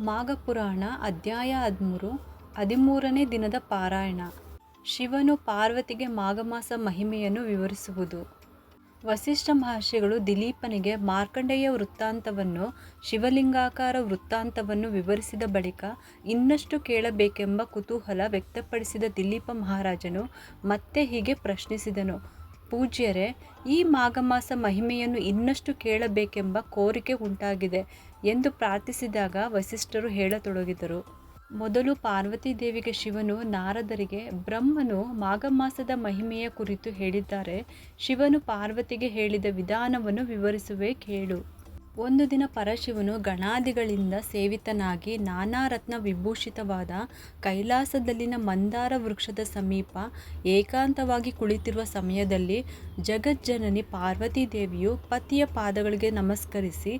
ಮಾಘಪುರಾಣ ಅಧ್ಯಾಯ ಹದಿಮೂರು, ಹದಿಮೂರನೇ ದಿನದ ಪಾರಾಯಣ. ಶಿವನು ಪಾರ್ವತಿಗೆ ಮಾಘಮಾಸ ಮಹಿಮೆಯನ್ನು ವಿವರಿಸುವುದು. ವಸಿಷ್ಠ ಮಹರ್ಷಿಗಳು ದಿಲೀಪನಿಗೆ ಮಾರ್ಕಂಡೇಯ ವೃತ್ತಾಂತವನ್ನು, ಶಿವಲಿಂಗಾಕಾರ ವೃತ್ತಾಂತವನ್ನು ವಿವರಿಸಿದ ಬಳಿಕ ಇನ್ನಷ್ಟು ಕೇಳಬೇಕೆಂಬ ಕುತೂಹಲ ವ್ಯಕ್ತಪಡಿಸಿದ ದಿಲೀಪ ಮಹಾರಾಜನು ಮತ್ತೆ ಹೀಗೆ ಪ್ರಶ್ನಿಸಿದನು. ಪೂಜ್ಯರೇ, ಈ ಮಾಘಮಾಸ ಮಹಿಮೆಯನ್ನು ಇನ್ನಷ್ಟು ಕೇಳಬೇಕೆಂಬ ಕೋರಿಕೆ ಉಂಟಾಗಿದೆ ಎಂದು ಪ್ರಾರ್ಥಿಸಿದಾಗ ವಸಿಷ್ಠರು ಹೇಳತೊಡಗಿದರು. ಮೊದಲು ಪಾರ್ವತಿ ದೇವಿಗೆ ಶಿವನು, ನಾರದರಿಗೆ ಬ್ರಹ್ಮನು ಮಾಘಮಾಸದ ಮಹಿಮೆಯ ಕುರಿತು ಹೇಳಿದ್ದಾರೆ. ಶಿವನು ಪಾರ್ವತಿಗೆ ಹೇಳಿದ ವಿಧಾನವನ್ನು ವಿವರಿಸುವೆ ಕೇಳು. ಒಂದು ದಿನ ಪರಶಿವನು ಗಣಾದಿಗಳಿಂದ ಸೇವಿತನಾಗಿ ನಾನಾ ರತ್ನ ವಿಭೂಷಿತವಾದ ಕೈಲಾಸದಲ್ಲಿನ ಮಂದಾರ ವೃಕ್ಷದ ಸಮೀಪ ಏಕಾಂತವಾಗಿ ಕುಳಿತಿರುವ ಸಮಯದಲ್ಲಿ ಜಗಜ್ಜನನಿ ಪಾರ್ವತೀ ದೇವಿಯು ಪತಿಯ ಪಾದಗಳಿಗೆ ನಮಸ್ಕರಿಸಿ,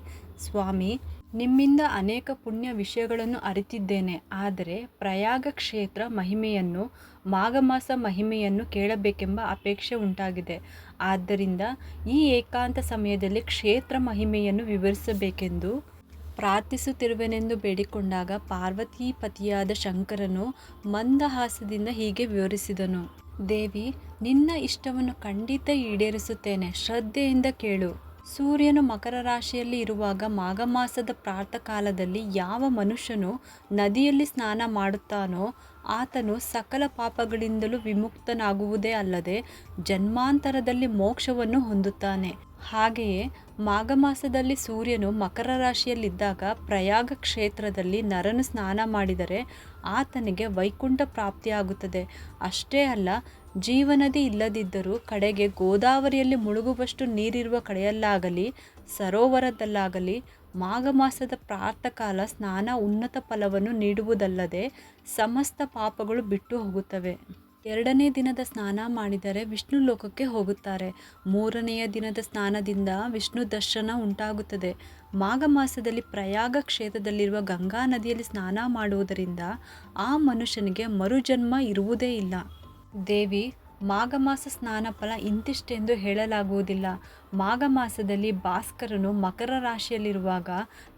ಸ್ವಾಮಿ ನಿಮ್ಮಿಂದ ಅನೇಕ ಪುಣ್ಯ ವಿಷಯಗಳನ್ನು ಅರಿತಿದ್ದೇನೆ. ಆದರೆ ಪ್ರಯಾಗ ಕ್ಷೇತ್ರ ಮಹಿಮೆಯನ್ನು, ಮಾಘಮಾಸ ಮಹಿಮೆಯನ್ನು ಕೇಳಬೇಕೆಂಬ ಅಪೇಕ್ಷೆ ಉಂಟಾಗಿದೆ. ಆದ್ದರಿಂದ ಈ ಏಕಾಂತ ಸಮಯದಲ್ಲಿ ಕ್ಷೇತ್ರ ಮಹಿಮೆಯನ್ನು ವಿವರಿಸಬೇಕೆಂದು ಪ್ರಾರ್ಥಿಸುತ್ತಿರುವೆನೆಂದು ಬೇಡಿಕೊಂಡಾಗ ಪಾರ್ವತೀಪತಿಯಾದ ಶಂಕರನು ಮಂದಹಾಸದಿಂದ ಹೀಗೆ ವಿವರಿಸಿದನು. ದೇವಿ, ನಿನ್ನ ಇಷ್ಟವನ್ನು ಖಂಡಿತ ಈಡೇರಿಸುತ್ತೇನೆ. ಶ್ರದ್ಧೆಯಿಂದ ಕೇಳು. ಸೂರ್ಯನು ಮಕರ ರಾಶಿಯಲ್ಲಿ ಇರುವಾಗ ಮಾಘಮಾಸದ ಪ್ರಾತಃಕಾಲದಲ್ಲಿ ಯಾವ ಮನುಷ್ಯನು ನದಿಯಲ್ಲಿ ಸ್ನಾನ ಮಾಡುತ್ತಾನೋ ಆತನು ಸಕಲ ಪಾಪಗಳಿಂದಲೂ ವಿಮುಕ್ತನಾಗುವುದೇ ಅಲ್ಲದೆ ಜನ್ಮಾಂತರದಲ್ಲಿ ಮೋಕ್ಷವನ್ನು ಹೊಂದುತ್ತಾನೆ. ಹಾಗೆಯೇ ಮಾಘಮಾಸದಲ್ಲಿ ಸೂರ್ಯನು ಮಕರ ರಾಶಿಯಲ್ಲಿದ್ದಾಗ ಪ್ರಯಾಗ ಕ್ಷೇತ್ರದಲ್ಲಿ ನರನು ಸ್ನಾನ ಮಾಡಿದರೆ ಆತನಿಗೆ ವೈಕುಂಠ ಪ್ರಾಪ್ತಿಯಾಗುತ್ತದೆ. ಅಷ್ಟೇ ಅಲ್ಲ, ಜೀವನದಿ ಇಲ್ಲದಿದ್ದರೂ ಕಡೆಗೆ ಗೋದಾವರಿಯಲ್ಲಿ ಮುಳುಗುವಷ್ಟು ನೀರಿರುವ ಕಡೆಯಲ್ಲಾಗಲಿ, ಸರೋವರದಲ್ಲಾಗಲಿ ಮಾಘಮಾಸದ ಪ್ರಾತಃಕಾಲ ಸ್ನಾನ ಉನ್ನತ ಫಲವನ್ನು ನೀಡುವುದಲ್ಲದೆ ಸಮಸ್ತ ಪಾಪಗಳು ಬಿಟ್ಟು ಹೋಗುತ್ತವೆ. ಎರಡನೇ ದಿನದ ಸ್ನಾನ ಮಾಡಿದರೆ ವಿಷ್ಣು ಲೋಕಕ್ಕೆ ಹೋಗುತ್ತಾರೆ. ಮೂರನೆಯ ದಿನದ ಸ್ನಾನದಿಂದ ವಿಷ್ಣು ದರ್ಶನ ಉಂಟಾಗುತ್ತದೆ. ಮಾಘ ಮಾಸದಲ್ಲಿ ಪ್ರಯಾಗ ಕ್ಷೇತ್ರದಲ್ಲಿರುವ ಗಂಗಾ ನದಿಯಲ್ಲಿ ಸ್ನಾನ ಮಾಡುವುದರಿಂದ ಆ ಮನುಷ್ಯನಿಗೆ ಮರುಜನ್ಮ ಇರುವುದೇ ಇಲ್ಲ. ದೇವಿ ಮಾಘಮಾಸ ಸ್ನಾನ ಫಲ ಇಂತಿಷ್ಟೆಂದು ಹೇಳಲಾಗುವುದಿಲ್ಲ. ಮಾಘ ಮಾಸದಲ್ಲಿ ಭಾಸ್ಕರನು ಮಕರ ರಾಶಿಯಲ್ಲಿರುವಾಗ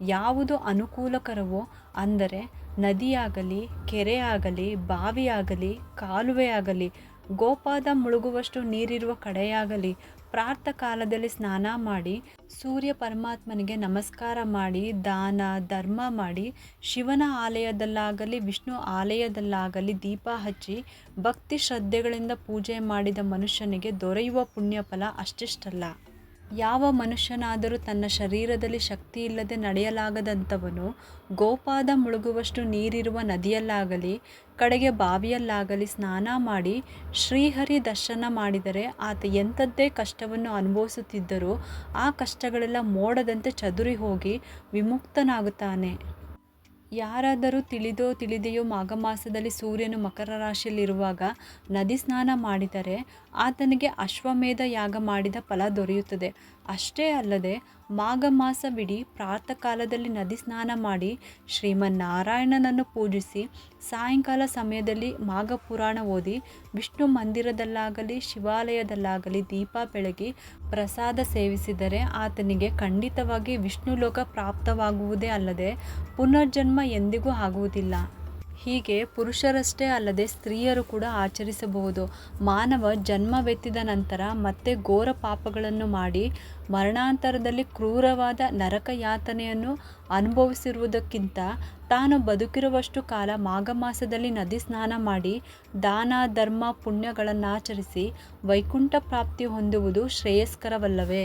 ಯಾವುದು ಅನುಕೂಲಕರವೋ ಅಂದರೆ ನದಿಯಾಗಲಿ, ಕೆರೆಯಾಗಲಿ, ಬಾವಿಯಾಗಲಿ, ಕಾಲುವೆಯಾಗಲಿ, ಗೋಪಾದ ಮುಳುಗುವಷ್ಟು ನೀರಿರುವ ಕಡೆಯಾಗಲಿ ಪ್ರಾರ್ಥ ಕಾಲದಲ್ಲಿ ಸ್ನಾನ ಮಾಡಿ, ಸೂರ್ಯ ಪರಮಾತ್ಮನಿಗೆ ನಮಸ್ಕಾರ ಮಾಡಿ, ದಾನ, ಧರ್ಮ ಮಾಡಿ, ಶಿವನ ಆಲಯದಲ್ಲಾಗಲಿ, ವಿಷ್ಣು ಆಲಯದಲ್ಲಾಗಲಿ ದೀಪ ಹಚ್ಚಿ, ಭಕ್ತಿ ಶ್ರದ್ಧೆಗಳಿಂದ ಪೂಜೆ ಮಾಡಿದ ಮನುಷ್ಯನಿಗೆ ದೊರೆಯುವ ಪುಣ್ಯಫಲ ಅಷ್ಟಿಷ್ಟಲ್ಲ. ಯಾವ ಮನುಷ್ಯನಾದರೂ ತನ್ನ ಶರೀರದಲ್ಲಿ ಶಕ್ತಿ ಇಲ್ಲದೆ ನಡೆಯಲಾಗದಂಥವನು ಗೋಪಾದ ಮುಳುಗುವಷ್ಟು ನೀರಿರುವ ನದಿಯಲ್ಲಾಗಲಿ, ಕಡೆಗೆ ಬಾವಿಯಲ್ಲಾಗಲಿ ಸ್ನಾನ ಮಾಡಿ ಶ್ರೀಹರಿ ದರ್ಶನ ಮಾಡಿದರೆ ಆತ ಎಂಥದ್ದೇ ಕಷ್ಟವನ್ನು ಅನುಭವಿಸುತ್ತಿದ್ದರೂ ಆ ಕಷ್ಟಗಳೆಲ್ಲ ಮೋಡದಂತೆ ಚದುರಿ ಹೋಗಿ ವಿಮುಕ್ತನಾಗುತ್ತಾನೆ. ಯಾರಾದರೂ ತಿಳಿದೋ ತಿಳಿದೆಯೋ ಮಾಘಮಾಸದಲ್ಲಿ ಸೂರ್ಯನು ಮಕರ ರಾಶಿಯಲ್ಲಿರುವಾಗ ನದಿ ಸ್ನಾನ ಮಾಡಿದರೆ ಆತನಿಗೆ ಅಶ್ವಮೇಧ ಯಾಗ ಮಾಡಿದ ಫಲ ದೊರೆಯುತ್ತದೆ. ಅಷ್ಟೇ ಅಲ್ಲದೆ ಮಾಘ ಮಾಸವಿಡೀ ಪ್ರಾತಃ ಕಾಲದಲ್ಲಿ ನದಿ ಸ್ನಾನ ಮಾಡಿ ಶ್ರೀಮನ್ನಾರಾಯಣನನ್ನು ಪೂಜಿಸಿ ಸಾಯಂಕಾಲ ಸಮಯದಲ್ಲಿ ಮಾಘ ಪುರಾಣ ಓದಿ ವಿಷ್ಣು ಮಂದಿರದಲ್ಲಾಗಲಿ ಶಿವಾಲಯದಲ್ಲಾಗಲಿ ದೀಪ ಬೆಳಗಿ ಪ್ರಸಾದ ಸೇವಿಸಿದರೆ ಆತನಿಗೆ ಖಂಡಿತವಾಗಿ ವಿಷ್ಣು ಲೋಕ ಪ್ರಾಪ್ತವಾಗುವುದೇ ಅಲ್ಲದೆ ಪುನರ್ಜನ್ಮ ಎಂದಿಗೂ ಆಗುವುದಿಲ್ಲ. ಹೀಗೆ ಪುರುಷರಷ್ಟೇ ಅಲ್ಲದೆ ಸ್ತ್ರೀಯರು ಕೂಡ ಆಚರಿಸಬಹುದು. ಮಾನವ ಜನ್ಮವೆತ್ತಿದ ನಂತರ ಮತ್ತೆ ಘೋರ ಪಾಪಗಳನ್ನು ಮಾಡಿ ಮರಣಾಂತರದಲ್ಲಿ ಕ್ರೂರವಾದ ನರಕ ಯಾತನೆಯನ್ನು ಅನುಭವಿಸಿರುವುದಕ್ಕಿಂತ ತಾನು ಬದುಕಿರುವಷ್ಟು ಕಾಲ ಮಾಘಮಾಸದಲ್ಲಿ ನದಿ ಸ್ನಾನ ಮಾಡಿ ದಾನ, ಧರ್ಮ, ಪುಣ್ಯಗಳನ್ನಾಚರಿಸಿ ವೈಕುಂಠ ಪ್ರಾಪ್ತಿ ಹೊಂದುವುದು ಶ್ರೇಯಸ್ಕರವಲ್ಲವೇ?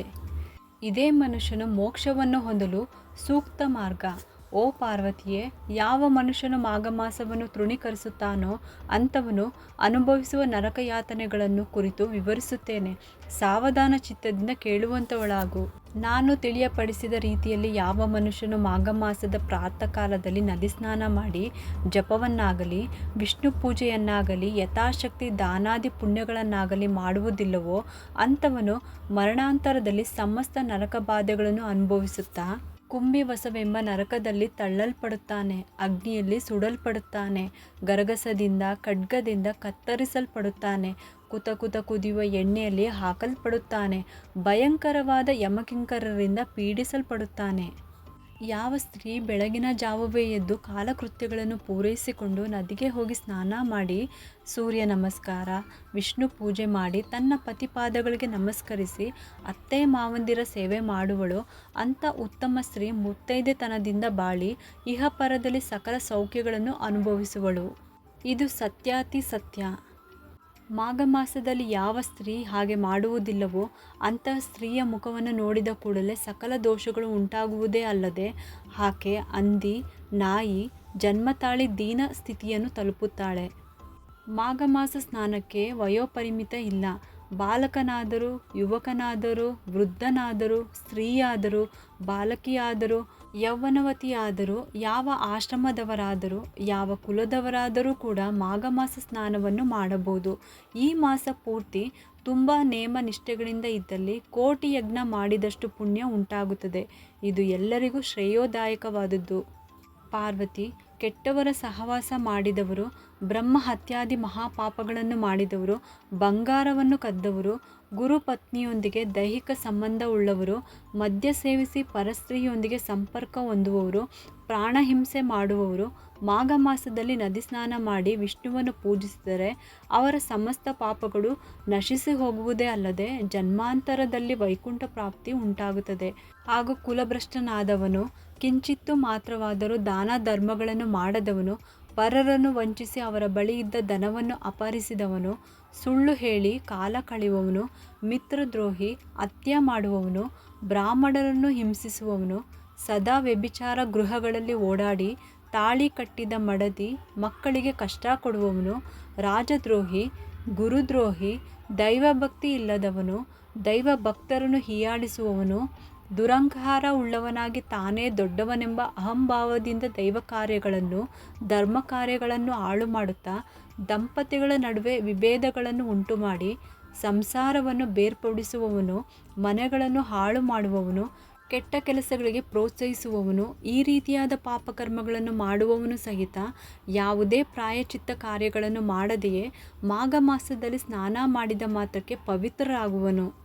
ಇದೇ ಮನುಷ್ಯನು ಮೋಕ್ಷವನ್ನು ಹೊಂದಲು ಸೂಕ್ತ ಮಾರ್ಗ. ಓ ಪಾರ್ವತಿಯೇ, ಯಾವ ಮನುಷ್ಯನು ಮಾಘಮಾಸವನ್ನು ತೃಣೀಕರಿಸುತ್ತಾನೋ ಅಂಥವನು ಅನುಭವಿಸುವ ನರಕಯಾತನೆಗಳನ್ನು ಕುರಿತು ವಿವರಿಸುತ್ತೇನೆ. ಸಾವಧಾನ ಚಿತ್ತದಿಂದ ಕೇಳುವಂಥವಳಾಗು ನಾನು ತಿಳಿಯಪಡಿಸಿದ ರೀತಿಯಲ್ಲಿ ಯಾವ ಮನುಷ್ಯನು ಮಾಘಮಾಸದ ಪ್ರಾತಃ ಕಾಲದಲ್ಲಿ ನದಿ ಸ್ನಾನ ಮಾಡಿ ಜಪವನ್ನಾಗಲಿ, ವಿಷ್ಣು ಪೂಜೆಯನ್ನಾಗಲಿ, ಯಥಾಶಕ್ತಿ ದಾನಾದಿ ಪುಣ್ಯಗಳನ್ನಾಗಲಿ ಮಾಡುವುದಿಲ್ಲವೋ ಅಂಥವನು ಮರಣಾಂತರದಲ್ಲಿ ಸಮಸ್ತ ನರಕ ಬಾಧೆಗಳನ್ನು ಅನುಭವಿಸುತ್ತಾ ಕುಂಭಿವಸವೆಂಬ ನರಕದಲ್ಲಿ ತಳ್ಳಲ್ಪಡುತ್ತಾನೆ, ಅಗ್ನಿಯಲ್ಲಿ ಸುಡಲ್ಪಡುತ್ತಾನೆ, ಗರಗಸದಿಂದ, ಖಡ್ಗದಿಂದ ಕತ್ತರಿಸಲ್ಪಡುತ್ತಾನೆ ಕುತ ಕುತ ಕುದಿಯುವ ಎಣ್ಣೆಯಲ್ಲಿ ಹಾಕಲ್ಪಡುತ್ತಾನೆ, ಭಯಂಕರವಾದ ಯಮಕಿಂಕರರಿಂದ ಪೀಡಿಸಲ್ಪಡುತ್ತಾನೆ. ಯಾವ ಸ್ತ್ರೀ ಬೆಳಗಿನ ಜಾವವೇ ಎದ್ದು ಕಾಲಕೃತ್ಯಗಳನ್ನು ಪೂರೈಸಿಕೊಂಡು ನದಿಗೆ ಹೋಗಿ ಸ್ನಾನ ಮಾಡಿ ಸೂರ್ಯ ನಮಸ್ಕಾರ, ವಿಷ್ಣು ಪೂಜೆ ಮಾಡಿ ತನ್ನ ಪತಿಪಾದಗಳಿಗೆ ನಮಸ್ಕರಿಸಿ ಅತ್ತೆ ಮಾವಂದಿರ ಸೇವೆ ಮಾಡುವಳು. ಅಂಥ ಉತ್ತಮ ಸ್ತ್ರೀ ಮುತ್ತೈದೆತನದಿಂದ ಬಾಳಿ ಇಹಪರದಲ್ಲಿ ಸಕಲ ಸೌಖ್ಯಗಳನ್ನು ಅನುಭವಿಸುವಳು. ಇದು ಸತ್ಯಾತಿ ಸತ್ಯ. ಮಾಘ ಮಾಸದಲ್ಲಿ ಯಾವ ಸ್ತ್ರೀ ಹಾಗೆ ಮಾಡುವುದಿಲ್ಲವೋ ಅಂತಹ ಸ್ತ್ರೀಯ ಮುಖವನ್ನು ನೋಡಿದ ಕೂಡಲೇ ಸಕಲ ದೋಷಗಳು ಉಂಟಾಗುವುದೇ ಅಲ್ಲದೆ ಆಕೆ ಅಂದಿ ನಾಯಿ, ಜನ್ಮತಾಳಿ ದೀನ ಸ್ಥಿತಿಯನ್ನು ತಲುಪುತ್ತಾಳೆ. ಮಾಘ ಮಾಸ ಸ್ನಾನಕ್ಕೆ ವಯೋಪರಿಮಿತ ಇಲ್ಲ. ಬಾಲಕನಾದರೂ, ಯುವಕನಾದರೂ, ವೃದ್ಧನಾದರೂ, ಸ್ತ್ರೀಯಾದರೂ, ಬಾಲಕಿಯಾದರೂ ಯೌವನವತಿಯಾದರೂ, ಯಾವ ಆಶ್ರಮದವರಾದರೂ, ಯಾವ ಕುಲದವರಾದರೂ ಕೂಡ ಮಾಘ ಮಾಸ ಸ್ನಾನವನ್ನು ಮಾಡಬಹುದು. ಈ ಮಾಸ ಪೂರ್ತಿ ತುಂಬ ನೇಮ ನಿಷ್ಠೆಗಳಿಂದ ಇದ್ದಲ್ಲಿ ಕೋಟಿ ಯಜ್ಞ ಮಾಡಿದಷ್ಟು ಪುಣ್ಯ ಉಂಟಾಗುತ್ತದೆ. ಇದು ಎಲ್ಲರಿಗೂ ಶ್ರೇಯೋದಾಯಕವಾದದ್ದು. ಪಾರ್ವತಿ ಕೆಟ್ಟವರ ಸಹವಾಸ ಮಾಡಿದವರು, ಬ್ರಹ್ಮ ಹತ್ಯಾದಿ ಮಹಾಪಾಪಗಳನ್ನು ಮಾಡಿದವರು, ಬಂಗಾರವನ್ನು ಕದ್ದವರು, ಗುರು ಪತ್ನಿಯೊಂದಿಗೆ ದೈಹಿಕ ಸಂಬಂಧ ಉಳ್ಳವರು, ಮದ್ಯ ಸೇವಿಸಿ ಪರಸ್ತ್ರೀಯೊಂದಿಗೆ ಸಂಪರ್ಕ ಹೊಂದುವವರು ಪ್ರಾಣಹಿಂಸೆ ಮಾಡುವವರು, ಮಾಘ ಮಾಸದಲ್ಲಿ ನದಿ ಸ್ನಾನ ಮಾಡಿ ವಿಷ್ಣುವನ್ನು ಪೂಜಿಸಿದರೆ ಅವರ ಸಮಸ್ತ ಪಾಪಗಳು ನಶಿಸಿ ಹೋಗುವುದೇ ಅಲ್ಲದೆ ಜನ್ಮಾಂತರದಲ್ಲಿ ವೈಕುಂಠ ಪ್ರಾಪ್ತಿ ಉಂಟಾಗುತ್ತದೆ. ಹಾಗೂ ಕುಲಭ್ರಷ್ಟನಾದವನು ಕಿಂಚಿತ್ತು ಮಾತ್ರವಾದರೂ ದಾನ ಧರ್ಮಗಳನ್ನು ಮಾಡದವನು ಪರರನ್ನು ವಂಚಿಸಿ ಅವರ ಬಳಿ ಇದ್ದ ಧನವನ್ನು ಅಪಹರಿಸಿದವನು, ಸುಳ್ಳು ಹೇಳಿ ಕಾಲ ಕಳೆಯುವವನು, ಮಿತ್ರದ್ರೋಹಿ, ಹತ್ಯೆ ಮಾಡುವವನು, ಬ್ರಾಹ್ಮಣರನ್ನು ಹಿಂಸಿಸುವವನು, ಸದಾ ವ್ಯಭಿಚಾರ ಗೃಹಗಳಲ್ಲಿ ಓಡಾಡಿ ತಾಳಿ ಕಟ್ಟಿದ ಮಡದಿ ಮಕ್ಕಳಿಗೆ ಕಷ್ಟ ಕೊಡುವವನು, ರಾಜದ್ರೋಹಿ, ಗುರುದ್ರೋಹಿ, ದೈವಭಕ್ತಿ ಇಲ್ಲದವನು ದೈವ ಭಕ್ತರನ್ನು ಹೀಯಾಳಿಸುವವನು ದುರಂಕಾರ ಉಳ್ಳವನಾಗಿ ತಾನೇ ದೊಡ್ಡವನೆಂಬ ಅಹಂಭಾವದಿಂದ ದೈವ ಕಾರ್ಯಗಳನ್ನು ಧರ್ಮ ಕಾರ್ಯಗಳನ್ನು ಹಾಳು ಮಾಡುತ್ತಾ ದಂಪತಿಗಳ ನಡುವೆ ವಿಭೇದಗಳನ್ನು ಉಂಟುಮಾಡಿ ಸಂಸಾರವನ್ನು ಬೇರ್ಪಡಿಸುವವನು, ಮನೆಗಳನ್ನು ಹಾಳು ಮಾಡುವವನು ಕೆಟ್ಟ ಕೆಲಸಗಳಿಗೆ ಪ್ರೋತ್ಸಾಹಿಸುವವನು, ಈ ರೀತಿಯಾದ ಪಾಪಕರ್ಮಗಳನ್ನು ಮಾಡುವವನು ಸಹಿತ ಯಾವುದೇ ಪ್ರಾಯಚಿತ್ತ ಕಾರ್ಯಗಳನ್ನು ಮಾಡದೆಯೇ ಮಾಘ ಮಾಸದಲ್ಲಿ ಸ್ನಾನ ಮಾಡಿದ ಮಾತ್ರಕ್ಕೆ ಪವಿತ್ರರಾಗುವನು.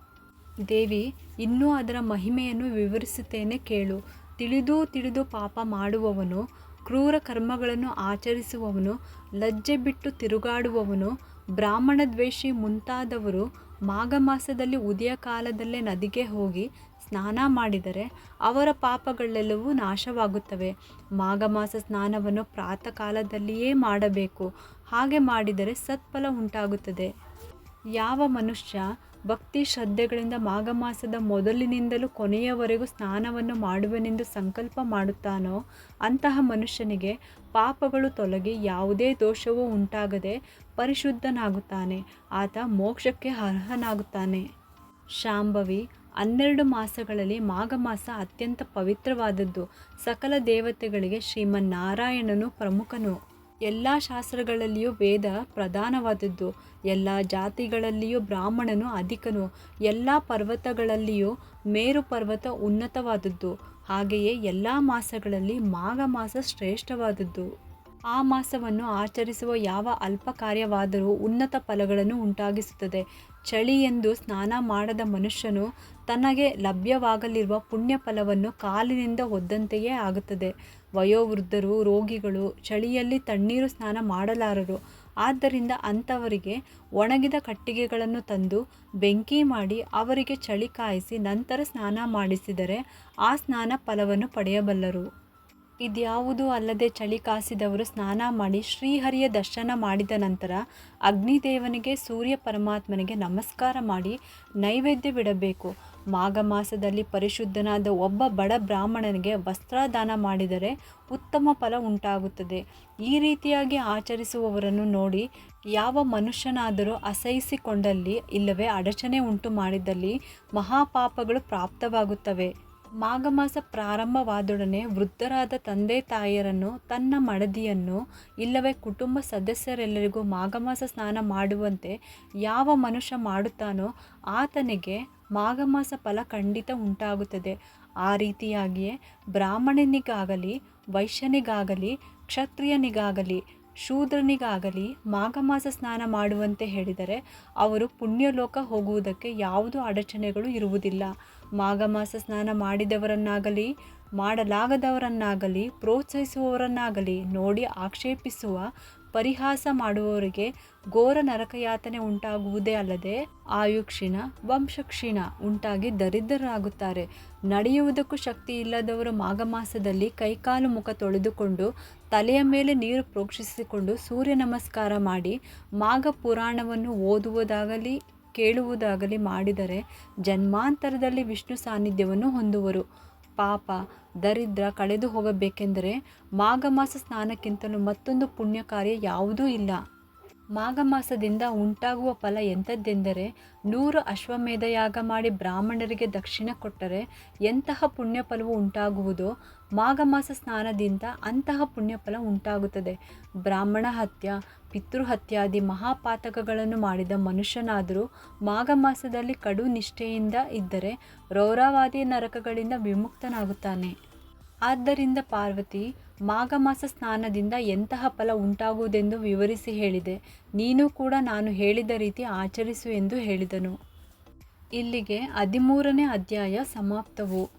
ದೇವಿ, ಇನ್ನೂ ಅದರ ಮಹಿಮೆಯನ್ನು ವಿವರಿಸುತ್ತೇನೆ ಕೇಳು. ತಿಳಿದು ತಿಳಿದು ಪಾಪ ಮಾಡುವವನು, ಕ್ರೂರ ಕರ್ಮಗಳನ್ನು ಆಚರಿಸುವವನು, ಲಜ್ಜೆ ಬಿಟ್ಟು ತಿರುಗಾಡುವವನು, ಬ್ರಾಹ್ಮಣ ದ್ವೇಷಿ ಮುಂತಾದವರು ಮಾಘ ಮಾಸದಲ್ಲಿ ಉದಯ ಕಾಲದಲ್ಲೇ ನದಿಗೆ ಹೋಗಿ ಸ್ನಾನ ಮಾಡಿದರೆ ಅವರ ಪಾಪಗಳೆಲ್ಲವೂ ನಾಶವಾಗುತ್ತವೆ. ಮಾಘ ಮಾಸ ಸ್ನಾನವನ್ನು ಪ್ರಾತಃ ಕಾಲದಲ್ಲಿಯೇ ಮಾಡಬೇಕು. ಹಾಗೆ ಮಾಡಿದರೆ ಸತ್ಫಲ ಉಂಟಾಗುತ್ತದೆ. ಯಾವ ಮನುಷ್ಯ ಭಕ್ತಿ ಶ್ರದ್ಧೆಗಳಿಂದ ಮಾಘ ಮಾಸದ ಮೊದಲಿನಿಂದಲೂ ಕೊನೆಯವರೆಗೂ ಸ್ನಾನವನ್ನು ಮಾಡುವೆನೆಂದು ಸಂಕಲ್ಪ ಮಾಡುತ್ತಾನೋ, ಅಂತಹ ಮನುಷ್ಯನಿಗೆ ಪಾಪಗಳು ತೊಲಗಿ ಯಾವುದೇ ದೋಷವೂ ಉಂಟಾಗದೆ ಪರಿಶುದ್ಧನಾಗುತ್ತಾನೆ. ಆತ ಮೋಕ್ಷಕ್ಕೆ ಅರ್ಹನಾಗುತ್ತಾನೆ. ಶಾಂಭವಿ, ಹನ್ನೆರಡು ಮಾಸಗಳಲ್ಲಿ ಮಾಘ ಮಾಸ ಅತ್ಯಂತ ಪವಿತ್ರವಾದದ್ದು. ಸಕಲ ದೇವತೆಗಳಿಗೆ ಶ್ರೀಮನ್ನಾರಾಯಣನು ಪ್ರಮುಖನು. ಎಲ್ಲ ಶಾಸ್ತ್ರಗಳಲ್ಲಿಯೂ ವೇದ ಪ್ರಧಾನವಾದದ್ದು. ಎಲ್ಲ ಜಾತಿಗಳಲ್ಲಿಯೂ ಬ್ರಾಹ್ಮಣನು ಅಧಿಕನು. ಎಲ್ಲ ಪರ್ವತಗಳಲ್ಲಿಯೂ ಮೇರು ಪರ್ವತ ಉನ್ನತವಾದದ್ದು. ಹಾಗೆಯೇ ಎಲ್ಲ ಮಾಸಗಳಲ್ಲಿ ಮಾಘ ಮಾಸ ಶ್ರೇಷ್ಠವಾದದ್ದು. ಆ ಮಾಸವನ್ನು ಆಚರಿಸುವ ಯಾವ ಅಲ್ಪ ಕಾರ್ಯವಾದರೂ ಉನ್ನತ ಫಲಗಳನ್ನು ಉಂಟಾಗಿಸುತ್ತದೆ. ಚಳಿ ಎಂದು ಸ್ನಾನ ಮಾಡದ ಮನುಷ್ಯನು ತನಗೆ ಲಭ್ಯವಾಗಲಿರುವ ಪುಣ್ಯ ಫಲವನ್ನು ಕಾಲಿನಿಂದ ಒದ್ದಂತೆಯೇ ಆಗುತ್ತದೆ. ವಯೋವೃದ್ಧರು, ರೋಗಿಗಳು ಚಳಿಯಲ್ಲಿ ತಣ್ಣೀರು ಸ್ನಾನ ಮಾಡಲಾರರು. ಆದ್ದರಿಂದ ಅಂಥವರಿಗೆ ಒಣಗಿದ ಕಟ್ಟಿಗೆಗಳನ್ನು ತಂದು ಬೆಂಕಿ ಮಾಡಿ ಅವರಿಗೆ ಚಳಿ ಕಾಯಿಸಿ ನಂತರ ಸ್ನಾನ ಮಾಡಿಸಿದರೆ ಆ ಸ್ನಾನ ಫಲವನ್ನು ಪಡೆಯಬಲ್ಲರು. ಇದ್ಯಾವುದೂ ಅಲ್ಲದೆ ಚಳಿ ಕಾಸಿದವರು ಸ್ನಾನ ಮಾಡಿ ಶ್ರೀಹರಿಯ ದರ್ಶನ ಮಾಡಿದ ನಂತರ ಅಗ್ನಿದೇವನಿಗೆ ಸೂರ್ಯ ಪರಮಾತ್ಮನಿಗೆ ನಮಸ್ಕಾರ ಮಾಡಿ ನೈವೇದ್ಯವಿಡಬೇಕು ಮಾಘ ಮಾಸದಲ್ಲಿ ಪರಿಶುದ್ಧನಾದ ಒಬ್ಬ ಬಡ ಬ್ರಾಹ್ಮಣನಿಗೆ ವಸ್ತ್ರದಾನ ಮಾಡಿದರೆ ಉತ್ತಮ ಫಲ ಉಂಟಾಗುತ್ತದೆ. ಈ ರೀತಿಯಾಗಿ ಆಚರಿಸುವವರನ್ನು ನೋಡಿ ಯಾವ ಮನುಷ್ಯನಾದರೂ ಅಸಹಿಸಿಕೊಂಡಲ್ಲಿ ಇಲ್ಲವೇ ಅಡಚಣೆ ಉಂಟು ಮಾಡಿದಲ್ಲಿ ಮಹಾಪಾಪಗಳು ಪ್ರಾಪ್ತವಾಗುತ್ತವೆ. ಮಾಘ ಮಾಸ ಪ್ರಾರಂಭವಾದೊಡನೆ ವೃದ್ಧರಾದ ತಂದೆ ತಾಯಿಯರನ್ನು, ತನ್ನ ಮಡದಿಯನ್ನು, ಇಲ್ಲವೇ ಕುಟುಂಬ ಸದಸ್ಯರೆಲ್ಲರಿಗೂ ಮಾಘ ಮಾಸ ಸ್ನಾನ ಮಾಡುವಂತೆ ಯಾವ ಮನುಷ್ಯ ಮಾಡುತ್ತಾನೋ ಆತನಿಗೆ ಮಾಘ ಮಾಸ ಫಲ ಖಂಡಿತ ಉಂಟಾಗುತ್ತದೆ. ಆ ರೀತಿಯಾಗಿಯೇ ಬ್ರಾಹ್ಮಣನಿಗಾಗಲಿ, ವೈಶ್ಯನಿಗಾಗಲಿ, ಕ್ಷತ್ರಿಯನಿಗಾಗಲಿ, ಶೂದ್ರನಿಗಾಗಲಿ ಮಾಘ ಮಾಸ ಸ್ನಾನ ಮಾಡುವಂತೆ ಹೇಳಿದರೆ ಅವರು ಪುಣ್ಯಲೋಕ ಹೋಗುವುದಕ್ಕೆ ಯಾವುದೂ ಅಡಚಣೆಗಳು ಇರುವುದಿಲ್ಲ. ಮಾಘಮಾಸ ಸ್ನಾನ ಮಾಡಿದವರನ್ನಾಗಲಿ, ಮಾಡಲಾಗದವರನ್ನಾಗಲಿ, ಪ್ರೋತ್ಸಾಹಿಸುವವರನ್ನಾಗಲಿ ನೋಡಿ ಆಕ್ಷೇಪಿಸುವ ಪರಿಹಾಸ ಮಾಡುವವರಿಗೆ ಘೋರ ನರಕಯಾತನೆ ಉಂಟಾಗುವುದೇ ಅಲ್ಲದೆ ಆಯುಕ್ಷೀಣ, ವಂಶಕ್ಷೀಣ ಉಂಟಾಗಿ ದರಿದ್ರರಾಗುತ್ತಾರೆ. ನಡೆಯುವುದಕ್ಕೂ ಶಕ್ತಿ ಇಲ್ಲದವರು ಮಾಘಮಾಸದಲ್ಲಿ ಕೈಕಾಲು ಮುಖ ತೊಳೆದುಕೊಂಡು ತಲೆಯ ಮೇಲೆ ನೀರು ಪ್ರೋಕ್ಷಿಸಿಕೊಂಡು ಸೂರ್ಯ ನಮಸ್ಕಾರ ಮಾಡಿ ಮಾಘ ಪುರಾಣವನ್ನು ಓದುವುದಾಗಲಿ ಕೇಳುವುದಾಗಲಿ ಮಾಡಿದರೆ ಜನ್ಮಾಂತರದಲ್ಲಿ ವಿಷ್ಣು ಸಾನ್ನಿಧ್ಯವನ್ನು ಹೊಂದುವರು. ಪಾಪ, ದರಿದ್ರ ಕಳೆದು ಹೋಗಬೇಕೆಂದರೆ ಮಾಘಮಾಸ ಸ್ನಾನಕ್ಕಿಂತಲೂ ಮತ್ತೊಂದು ಪುಣ್ಯ ಕಾರ್ಯ ಯಾವುದೂ ಇಲ್ಲ. ಮಾಘಮಾಸದಿಂದ ಉಂಟಾಗುವ ಫಲ ಎಂಥದ್ದೆಂದರೆ ನೂರು ಅಶ್ವಮೇಧ ಯಾಗ ಮಾಡಿ ಬ್ರಾಹ್ಮಣರಿಗೆ ದಕ್ಷಿಣ ಕೊಟ್ಟರೆ ಎಂತಹ ಪುಣ್ಯ ಫಲವು ಉಂಟಾಗುವುದೋ ಮಾಘಮಾಸ ಸ್ನಾನದಿಂದ ಅಂತಹ ಪುಣ್ಯಫಲ ಉಂಟಾಗುತ್ತದೆ. ಬ್ರಾಹ್ಮಣ ಹತ್ಯ ಪಿತೃಹತ್ಯಾದಿ ಮಹಾಪಾತಕಗಳನ್ನು ಮಾಡಿದ ಮನುಷ್ಯನಾದರೂ ಮಾಘಮಾಸದಲ್ಲಿ ಕಡು ನಿಷ್ಠೆಯಿಂದ ಇದ್ದರೆ ರೌರಾವಾದಿ ನರಕಗಳಿಂದ ವಿಮುಕ್ತನಾಗುತ್ತಾನೆ. ಆದ್ದರಿಂದ ಪಾರ್ವತಿ, ಮಾಘಮಾಸ ಸ್ನಾನದಿಂದ ಎಂತಹ ಫಲ ಉಂಟಾಗುವುದೆಂದು ವಿವರಿಸಿ ಹೇಳಿದೆ. ನೀನು ಕೂಡ ನಾನು ಹೇಳಿದ ರೀತಿ ಆಚರಿಸು ಎಂದು ಹೇಳಿದನು. ಇಲ್ಲಿಗೆ ಹದಿಮೂರನೇ ಅಧ್ಯಾಯ ಸಮಾಪ್ತವು.